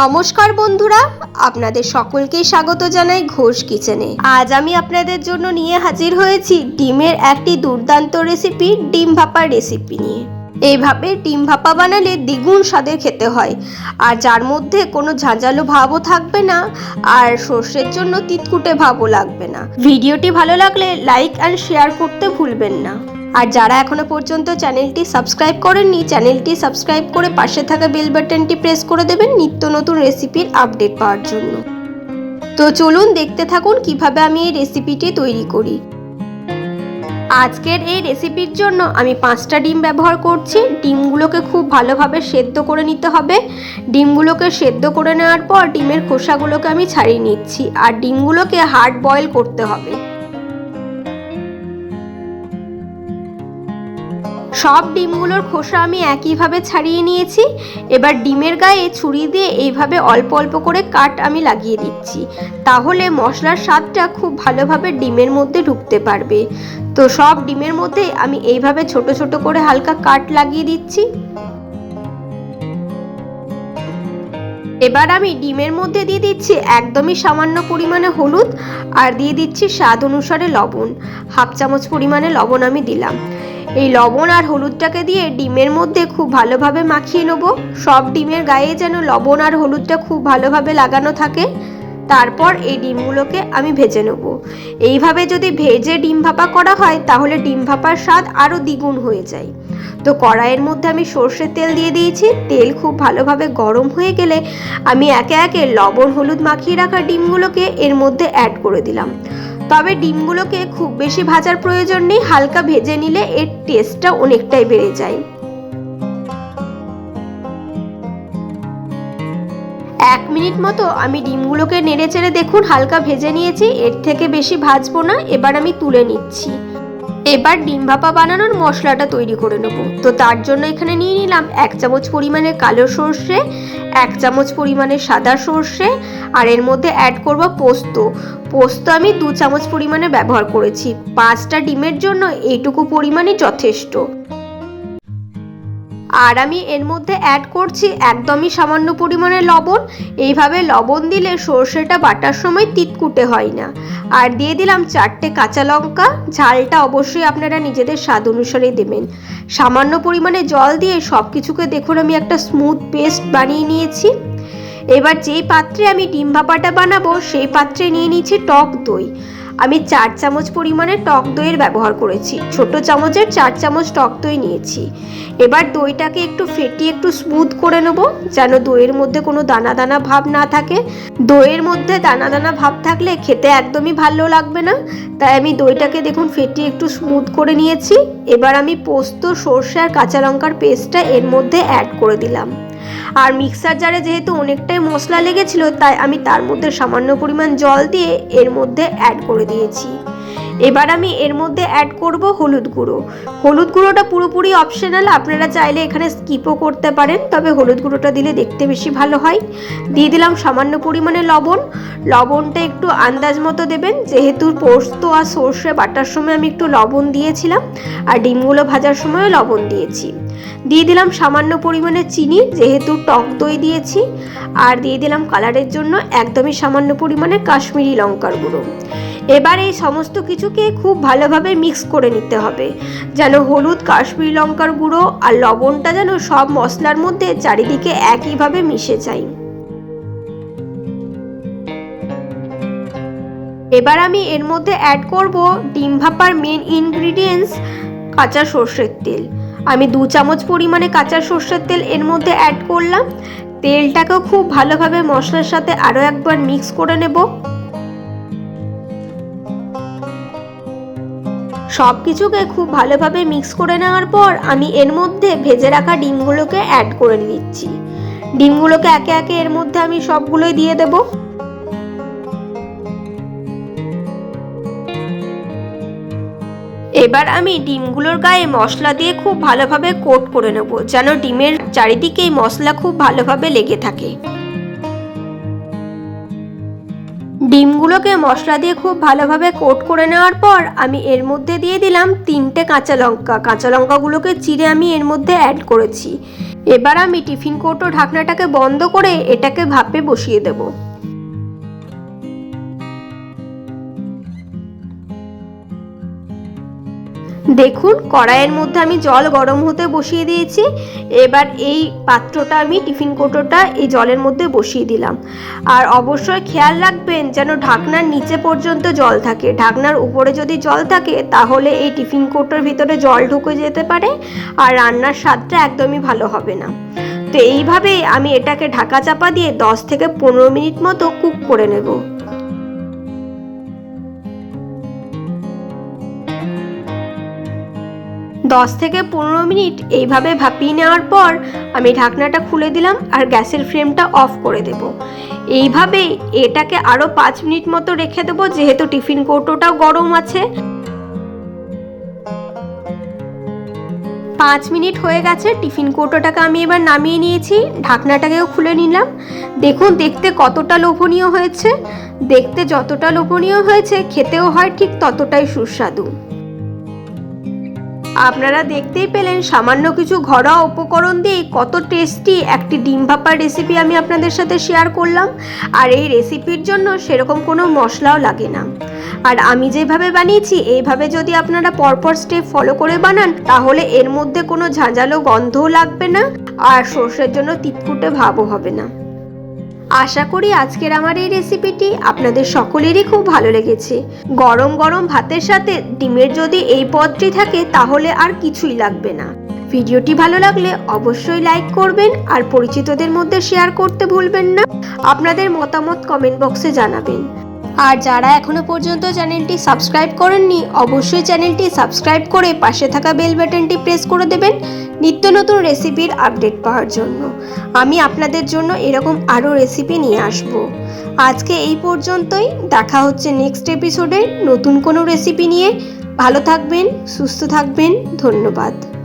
নমস্কার বন্ধুরা, আপনাদের সকলকেই স্বাগত জানাই ঘোষ কিচেনে। আজ আমি আপনাদের জন্য নিয়ে হাজির হয়েছি ডিমের একটি দুর্দান্ত রেসিপি, ডিম ভাপার রেসিপি নিয়ে। এইভাবে ডিম ভাপা বানালে দ্বিগুণ স্বাদের খেতে হয়, আর যার মধ্যে কোনো ঝাঁঝালো ভাবও থাকবে না, আর সর্ষের জন্য তিতকুটে ভাবও লাগবে না। ভিডিওটি ভালো লাগলে লাইক অ্যান্ড শেয়ার করতে ভুলবেন না। আর যারা এখনও পর্যন্ত চ্যানেলটি সাবস্ক্রাইব করেননি, চ্যানেলটি সাবস্ক্রাইব করে পাশে থাকা বেল বাটনটি প্রেস করে দেবেন নিত্য নতুন রেসিপির আপডেট পাওয়ার জন্য। তো চলুন দেখতে থাকুন কীভাবে আমি এই রেসিপিটি তৈরি করি। আজকের এই রেসিপির জন্য আমি পাঁচটা ডিম ব্যবহার করছি। ডিমগুলোকে খুব ভালোভাবে সেদ্ধ করে নিতে হবে। ডিমগুলোকে সেদ্ধ করে নেওয়ার পর ডিমের খোসাগুলোকে আমি ছাড়িয়ে নিচ্ছি। আর ডিমগুলোকে হার্ড বয়েল করতে হবে। সব ডিমগুলোর খোসা আমি একইভাবে ছাড়িয়ে নিয়েছি। এবার ডিমের গায়ে ছুরি দিয়ে এইভাবে অল্প অল্প করে কাট আমি লাগিয়ে দিচ্ছি। তাহলে মশলার স্বাদটা খুব ভালোভাবে ডিমের মধ্যে ঢুকতে পারবে। তো সব ডিমের মধ্যে আমি এইভাবে ছোট ছোট করে হালকা কাট লাগিয়ে দিচ্ছি। এবার আমি ডিমের মধ্যে দিয়ে দিচ্ছি একদমই সামান্য পরিমাণে হলুদ আর দিয়ে দিচ্ছি স্বাদ অনুসারে লবণ। হাফ চামচ পরিমাণে লবণ আমি দিলাম। এই লবণ আর হলুদটাকে দিয়ে ডিমের মধ্যে খুব ভালোভাবে মাখিয়ে নেব। সব ডিমের গায়ে যেন লবণ আর হলুদটা খুব ভালোভাবে লাগানো থাকে। তারপর এই ডিমগুলোকে আমি ভেজে নেব। এইভাবে যদি ভেজে ডিম ভাপা করা হয়, তাহলে ডিম ভাপার স্বাদ আরও দ্বিগুণ হয়ে যায়। তো কড়াইয়ের মধ্যে আমি সর্ষের তেল দিয়ে দিয়েছি। তেল খুব ভালোভাবে গরম হয়ে গেলে আমি একে একে লবণ, হলুদ মাখিয়ে রাখা ডিমগুলোকে এর মধ্যে অ্যাড করে দিলাম। তবে ডিমগুলোকে খুব বেশি ভাজার প্রয়োজন নেই, হালকা ভেজে নিলে এর টেস্টটা অনেকটাই বেড়ে যায়। এক মিনিট মতো আমি ডিমগুলোকে নেড়ে চেড়ে দেখুন, হালকা ভেজে নিয়েছি, এর থেকে বেশি ভাজবো না, এবার আমি তুলে নিচ্ছি। এবার ডিম ভাপা বানানোর মশলাটা তৈরি করে নেব। তো তার জন্য এখানে নিয়ে নিলাম এক চামচ পরিমাণে কালো সর্ষে, এক চামচ পরিমাণে সাদা সর্ষে, আর এর মধ্যে অ্যাড করব পোস্ত। পোস্ত আমি দু চামচ পরিমাণে ব্যবহার করেছি। পাঁচটা ডিমের জন্য এইটুকু পরিমাণে যথেষ্ট। আর আমি এর মধ্যে অ্যাড করছি একদমই সামান্য পরিমাণে লবণ। এইভাবে লবণ দিলে সর্ষেটা বাটার সময় তিতকুটে হয় না। আর দিয়ে দিলাম চারটে কাঁচা লঙ্কা। ঝালটা অবশ্যই আপনারা নিজেদের স্বাদ অনুসারে দেবেন। সামান্য পরিমাণে জল দিয়ে সব কিছুকে দেখুন, আমি একটা স্মুথ পেস্ট বানিয়ে নিয়েছি। এবার যেই পাত্রে আমি ডিম ভাপাটা বানাবো, সেই পাত্রে নিয়ে নিয়েছি টক দই। আমি চার চামচ পরিমাণে টক দইয়ের ব্যবহার করেছি। ছোট চামচের চার চামচ টক দই নিয়েছি। এবার দইটাকে একটু ফেটিয়ে একটু স্মুথ করে নেব, যেন দইয়ের মধ্যে কোনো দানা দানা ভাব না থাকে। দইয়ের মধ্যে দানা দানা ভাব থাকলে খেতে একদমই ভালো লাগবে না। তাই আমি দইটাকে দেখুন ফেটিয়ে একটু স্মুথ করে নিয়েছি। এবার আমি পোস্ত, সর্ষে আর কাঁচা লঙ্কার পেস্টটা এর মধ্যে অ্যাড করে দিলাম। আর মিক্সার জারে যেহেতু অনেকটাই মশলা লেগেছিল, তাই আমি তার মধ্যে সামান্য পরিমাণ জল দিয়ে এর মধ্যে অ্যাড করে দিয়েছি। এবার আমি এর মধ্যে অ্যাড করব হলুদ গুঁড়ো। হলুদ গুঁড়োটা পুরোপুরি অপশনাল আপনারা চাইলে এখানে স্কিপও করতে পারেন, তবে হলুদ গুঁড়োটা দিলে দেখতে বেশি ভালো হয়। দিয়ে দিলাম সামান্য পরিমাণে লবণ। লবণটা একটু আন্দাজ মতো দেবেন, যেহেতু পোস্ত আর সর্ষে বাটার সময় আমি একটু লবণ দিয়েছিলাম, আর ডিমগুলো ভাজার সময় লবণ দিয়েছি। দিয়ে দিলাম সামান্য পরিমাণে চিনি, যেহেতু টক দই দিয়েছি, আর দিয়ে দিলাম কালারের জন্য একদমই সামান্য পরিমাণে কাশ্মীরি লঙ্কার গুঁড়ো। এবার এই সমস্ত কিছুকে খুব ভালোভাবে মিক্স করে নিতে হবে। যেন হলুদ, কাশ্মীরি লঙ্কার গুঁড়ো আর লবণটা যেন সব মশলার মধ্যে চারিদিকে একইভাবে মিশে যায়। এবার আমি এর মধ্যে অ্যাড করব ডিম ভাপার মেন ইনগ্রিডিয়েন্টস কাঁচা সর্ষের তেল। আমি দু চামচ পরিমাণে কাঁচা সর্ষের তেল এর মধ্যে অ্যাড করলাম। তেলটাকেও খুব ভালোভাবে মশলার সাথে আরও একবার মিক্স করে নেব। সব কিছুকে খুব ভালোভাবে মিক্স করে নেওয়ার পর আমি এর মধ্যে ভেজে রাখা ডিমগুলোকে অ্যাড করে দিচ্ছি ডিমগুলোকে একে একে এর মধ্যে আমি সবগুলোই দিয়ে দেবো। এবার আমি ডিমগুলোর গায়ে মশলা দিয়ে খুব ভালোভাবে কোট করে নেব, যেন ডিমের চারিদিকেই মশলা খুব ভালোভাবে লেগে থাকে। ডিমগুলোকে মশলা দিয়ে খুব ভালোভাবে কোট করে নেওয়ার পর আমি এর মধ্যে দিয়ে দিলাম তিনটে কাঁচা লঙ্কা। কাঁচা লঙ্কাগুলোকে চিড়ে আমি এর মধ্যে অ্যাড করেছি। এবার আমি টিফিন কোটো ঢাকনাটাকে বন্ধ করে এটাকে ভাপে বসিয়ে দেবো। দেখুন, কড়াইয়ের মধ্যে আমি জল গরম হতে বসিয়ে দিয়েছি। এবার এই পাত্রটা আমি টিফিন কোটোটা এই জলের মধ্যে বসিয়ে দিলাম। আর অবশ্যই খেয়াল রাখবেন যেন ঢাকনার নিচে পর্যন্ত জল থাকে। ঢাকনার উপরে যদি জল থাকে, তাহলে এই টিফিন কোটোর ভিতরে জল ঢুকে যেতে পারে আর রান্নার স্বাদটা একদমই ভালো হবে না। তো এইভাবে আমি এটাকে ঢাকা চাপা দিয়ে দশ থেকে পনেরো মিনিট মতো কুক করে নেব। দশ থেকে পনেরো মিনিট এইভাবে ভাপিয়ে নেওয়ার পর আমি ঢাকনাটা খুলে দিলাম আর গ্যাসের ফ্লেমটা অফ করে দেব। এইভাবে এটাকে আরও পাঁচ মিনিট মতো রেখে দেবো, যেহেতু টিফিন কৌটোটাও গরম আছে। পাঁচ মিনিট হয়ে গেছে, টিফিন কৌটোটাকে আমি এবার নামিয়ে নিয়েছি, ঢাকনাটাকেও খুলে নিলাম। দেখুন, দেখতে কতটা লোভনীয় হয়েছে। দেখতে যতটা লোভনীয় হয়েছে, খেতেও হয় ঠিক ততটাই সুস্বাদু। আপনারা দেখতেই পেলেন সামান্য কিছু ঘরোয়া উপকরণ দিয়ে কত টেস্টি একটি ডিম ভাপার রেসিপি আমি আপনাদের সাথে শেয়ার করলাম। আর এই রেসিপির জন্য সেরকম কোনো মশলাও লাগে না। আর আমি যেভাবে বানিয়েছি, এইভাবে যদি আপনারা পরপর স্টেপ ফলো করে বানান, তাহলে এর মধ্যে কোনো ঝাঁঝালো গন্ধও লাগবে না, আর সর্ষের জন্য তিতকুটে ভাবও হবে না। আশা করি আজকের আমার এই রেসিপিটি আপনাদের সকলেরই খুব ভালো লেগেছে। গরম গরম ভাতের সাথে ডিমের যদি এই পদটি থাকে, তাহলে আর কিছুই লাগবে না। ভিডিওটি ভালো লাগলে অবশ্যই লাইক করবেন আর পরিচিতদের মধ্যে শেয়ার করতে ভুলবেন না। আপনাদের মতামত কমেন্ট বক্সে জানাবেন। আর যারা এখনও পর্যন্ত চ্যানেলটি সাবস্ক্রাইব করেননি, অবশ্যই চ্যানেলটি সাবস্ক্রাইব করে পাশে থাকা বেল বাটনটি প্রেস করে দেবেন নিত্য নতুন রেসিপির আপডেট পাওয়ার জন্য। আমি আপনাদের জন্য এরকম আরও রেসিপি নিয়ে আসব। আজকে এই পর্যন্তই। দেখা হচ্ছে নেক্সট এপিসোডে নতুন কোনো রেসিপি নিয়ে। ভালো থাকবেন, সুস্থ থাকবেন। ধন্যবাদ।